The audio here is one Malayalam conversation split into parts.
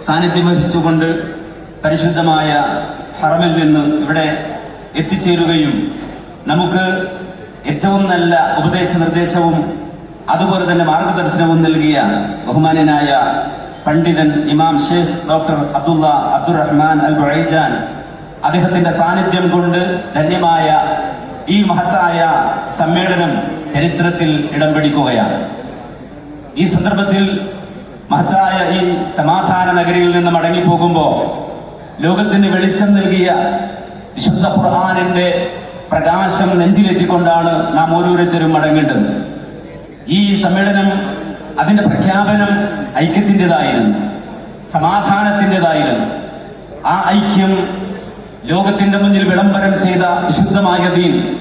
സാന്നിധ്യം വഹിച്ചുകൊണ്ട് പരിശുദ്ധമായ ഹറമിൽ നിന്ന് ഇവിടെ എത്തിച്ചേരുകയും നമുക്ക് ഏറ്റവും നല്ല ഉപദേശ നിർദ്ദേശവും അതുപോലെ തന്നെ മാർഗദർശനവും നൽകിയ ബഹുമാനനായ പണ്ഡിതൻ ഇമാം Sheikh doctor Abdullah Abdurrahman al Baijan അദ്ദേഹത്തിന്റെ സാന്നിധ്യം കൊണ്ട് ധന്യമായ ഈ മഹത്തായ സമ്മേളനം ചരിത്രത്തിൽ ഇടം പിടിക്കുകയാണ്. ഈ സന്ദർഭത്തിൽ മഹത്തായ ഈ സമാധാന നഗരിയിൽ നിന്ന് മടങ്ങിപ്പോകുമ്പോൾ ലോകത്തിന് വെളിച്ചം നൽകിയ വിശുദ്ധ ഖുർആാനിന്റെ പ്രകാശം നെഞ്ചിലെത്തിക്കൊണ്ടാണ് നാം ഓരോരുത്തരും മടങ്ങേണ്ടത്. ഈ സമ്മേളനം അതിന്റെ പ്രഖ്യാപനം ഐക്യത്തിന്റെതായിരുന്നു സമാധാനത്തിന്റെതായിരുന്നു. ആ ഐക്യം ലോകത്തിന്റെ മുന്നിൽ വിളംബരം ചെയ്ത വിശുദ്ധമായ ദീൻ.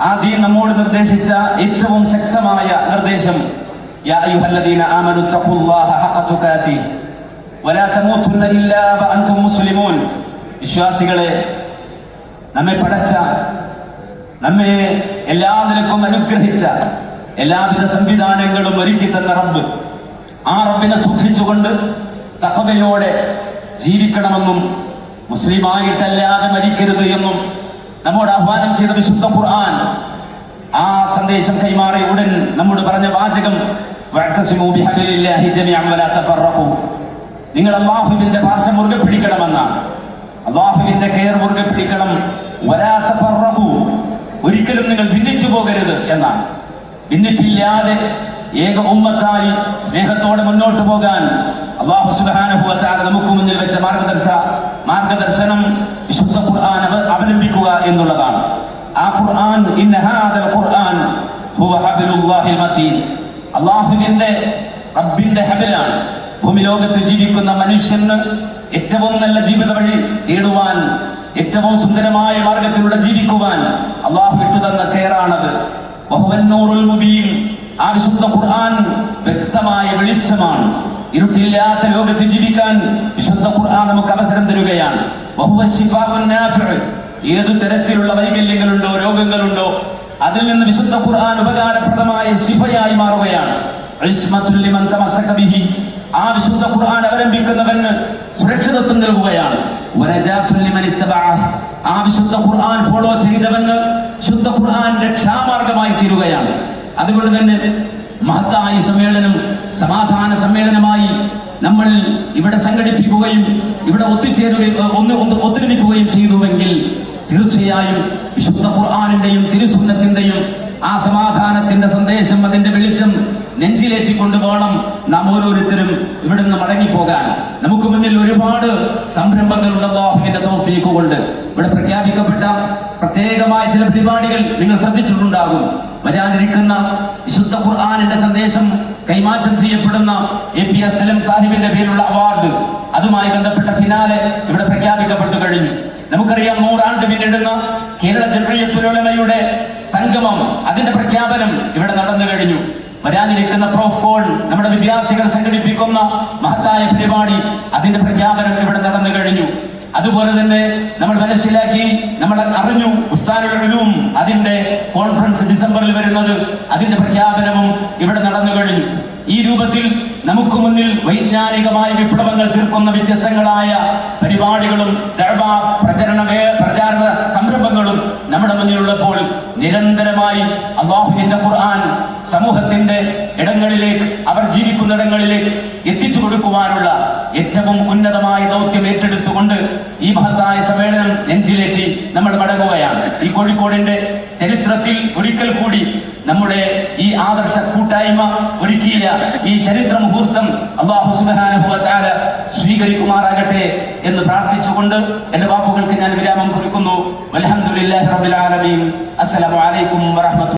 ആ ദീൻ നമ്മോട് നിർദ്ദേശിച്ച ഏറ്റവും ശക്തമായ നിർദ്ദേശം യാ آمنوا اتقوا الله حق تقاته. ولا تموتن إلا وأنتم مسلمون. വിശ്വാസികളെ നമ്മെ പഠിച്ച നമ്മെ എല്ലാ നിലക്കും അനുഗ്രഹിച്ച എല്ലാവിധ സംവിധാനങ്ങളും ഒരുക്കി തന്ന റബ്ബ് ആ റബ്ബിനെ സൂക്ഷിച്ചുകൊണ്ട് തഖവയോടെ ജീവിക്കണമെന്നും മുസ്ലിമായിട്ടല്ലാതെ മരിക്കരുത് എന്നും നമ്മോട് ആഹ്വാനം ചെയ്ത വിശുദ്ധ ഖുർആൻ ആ സന്ദേശം കൈമാറി ഉടൻ നമ്മോട് പറഞ്ഞ വാചകം വഅ്തസിമൂ ബിഹബ്ലില്ലാഹി ജമീഅൻ വലാ തഫറഖു നിങ്ങൾ അള്ളാഹുവിന്റെ ഭാഷ മുറുകെ പിടിക്കണമെന്നാണ് അള്ളാഹുവിന്റെ കെയർ മുറുകെ പിടിക്കണം. വലാ തഫറഖു ഒരിക്കലും നിങ്ങൾ ഭിന്നിച്ചു പോകരുത് എന്നാണ് ഭിന്നിപ്പില്ലാതെ ഏക ഉമ്മത്തായി സ്നേഹത്തോടെ മുന്നോട്ട് പോകാൻ അള്ളാഹു തആല നമുക്ക് മുന്നിൽ വെച്ച മാർഗദർശ മാർഗദർശനം വിശുദ്ധ ഖുർആൻ അവ- അവലംബിക്കുക എന്നുള്ളതാണ്. ആ ഖുർആൻ ഇന്ന ഹാദൽ ഖുർആൻ ഹുവ ഹബലുല്ലാഹി മതീൻ അള്ളാഹുവിന്റെ റബ്ബിന്റെ ഹബിലാണ്. ഭൂമി ലോകത്ത് ജീവിക്കുന്ന മനുഷ്യന് ഏറ്റവും നല്ല ജീവിത വഴി തേടുവാൻ ഏറ്റവും സുന്ദരമായ മാർഗത്തിലൂടെ ജീവിക്കുവാൻ അള്ളാഹു ഇട്ടു തന്ന കെയറാണത്. മുബീൻ. ആ വിശുദ്ധ ഖുർആൻ വ്യക്തമായ വെളിച്ചമാണ്. ഇരുട്ടില്ലാത്ത ലോകത്ത് ജീവിക്കാൻ വിശുദ്ധ ഖുർആൻ നമുക്ക് അവസരം തരുകയാണ്. ഏതു തരത്തിലുള്ള വൈകല്യങ്ങളുണ്ടോ രോഗങ്ങളുണ്ടോ അതിൽ നിന്ന് വിശുദ്ധ ഖുർആൻ ഉപകാരപ്രദമായ ശിഫയായി മാറുകയാണ്. ആ വിശുദ്ധ ഖുർആൻ അവലംബിക്കുന്നവന് സുരക്ഷിതത്വം നൽകുകയാണ്. ആ വിശുദ്ധ ഖുർആൻ ഫോളോ ചെയ്തവന് ശുദ്ധ ഖുർആൻ രക്ഷാമാർഗമായി തീരുകയാണ് അതുകൊണ്ട് തന്നെ മഹത്തായ സമ്മേളനം സമാധാന സമ്മേളനമായി നമ്മൾ ഇവിടെ സംഘടിപ്പിക്കുകയും ഇവിടെ ഒത്തുചേരുകയും ഒന്ന് ഒത്തൊരുമിക്കുകയും ചെയ്തുവെങ്കിൽ തീർച്ചയായും വിശുദ്ധ ഖുർആാനിന്റെയും തിരുസുന്നത്തിന്റെയും ആ സമാധാനത്തിന്റെ സന്ദേശം അതിന്റെ വെളിച്ചം നെഞ്ചിലേറ്റിക്കൊണ്ട് കൊണ്ടുപോകണം നാം ഓരോരുത്തരും ഇവിടുന്ന് മടങ്ങി മടങ്ങിപ്പോകാൻ. നമുക്ക് മുന്നിൽ ഒരുപാട് സംരംഭങ്ങൾ അള്ളാഹുവിന്റെ തോഫീക്ക് കൊണ്ട് ഇവിടെ പ്രഖ്യാപിക്കപ്പെട്ട പ്രത്യേകമായ ചില പരിപാടികൾ നിങ്ങൾ ശ്രദ്ധിച്ചിട്ടുണ്ടാകും. വരാനിരിക്കുന്ന വിശുദ്ധ ഖുർആാനിന്റെ സന്ദേശം കൈമാറ്റം ചെയ്യപ്പെടുന്ന എ പി എസ് എലം സാഹിബിന്റെ പേരിലുള്ള അവാർഡ് അതുമായി ബന്ധപ്പെട്ട ഫിനാലെ ഇവിടെ പ്രഖ്യാപിക്കപ്പെട്ടു കഴിഞ്ഞു. നമുക്കറിയാം പിന്നിടുന്ന കേരള ജമയത്തുലമയുടെ സംഗമം അതിന്റെ പ്രഖ്യാപനം ഇവിടെ നടന്നു കഴിഞ്ഞു. വരാനിരിക്കുന്ന പ്രോഫ് കോൾ നമ്മുടെ വിദ്യാർത്ഥികൾ സംഘടിപ്പിക്കുന്ന മഹത്തായ പരിപാടി അതിന്റെ പ്രഖ്യാപനം ഇവിടെ നടന്നു കഴിഞ്ഞു. അതുപോലെ തന്നെ നമ്മൾ മനസ്സിലാക്കി നമ്മൾ അറിഞ്ഞു ഉസ്താനും അതിന്റെ കോൺഫറൻസ് ഡിസംബറിൽ വരുന്നത് അതിന്റെ പ്രഖ്യാപനവും ഇവിടെ നടന്നു കഴിഞ്ഞു. ഈ രൂപത്തിൽ നമുക്ക് മുന്നിൽ വൈജ്ഞാനികമായ വിപ്ലവങ്ങൾ തീർക്കുന്ന വ്യത്യസ്തങ്ങളായ പരിപാടികളും പ്രചരണ പ്രചാരണ സംരംഭങ്ങളും നമ്മുടെ മുന്നിലുള്ളപ്പോൾ നിരന്തരമായി അള്ളാഹുവിന്റെ ഖുർആൻ സമൂഹത്തിന്റെ ഇടങ്ങളിലേക്ക് അവർ ജീവിക്കുന്ന ഇടങ്ങളിലേക്ക് എത്തിച്ചു കൊടുക്കുവാനുള്ള ഏറ്റവും ഉന്നതമായ ദൗത്യം ഏറ്റെടുത്തുകൊണ്ട് ഈ മഹത്തായ സമ്മേളനം നെഞ്ചിലേറ്റി നമ്മൾ മടങ്ങുകയാണ്. ഈ കോഴിക്കോടിന്റെ ചരിത്രത്തിൽ ഒരിക്കൽ കൂടി നമ്മുടെ ഈ ആദർശ കൂട്ടായ്മ ഒരുക്കിയ ഈ ചരിത്ര മുഹൂർത്തം അള്ളാഹു തആല സ്വീകരിക്കുമാറാകട്ടെ എന്ന് പ്രാർത്ഥിച്ചുകൊണ്ട് എന്റെ വാക്കുകൾക്ക് ഞാൻ വിരാമം കുറിക്കുന്നു. അലഹമുല്ലാ റബ്ബിൽ ആലമീൻ. അസ്സലാമു അലൈക്കും വറഹ്മത്തുള്ളാഹി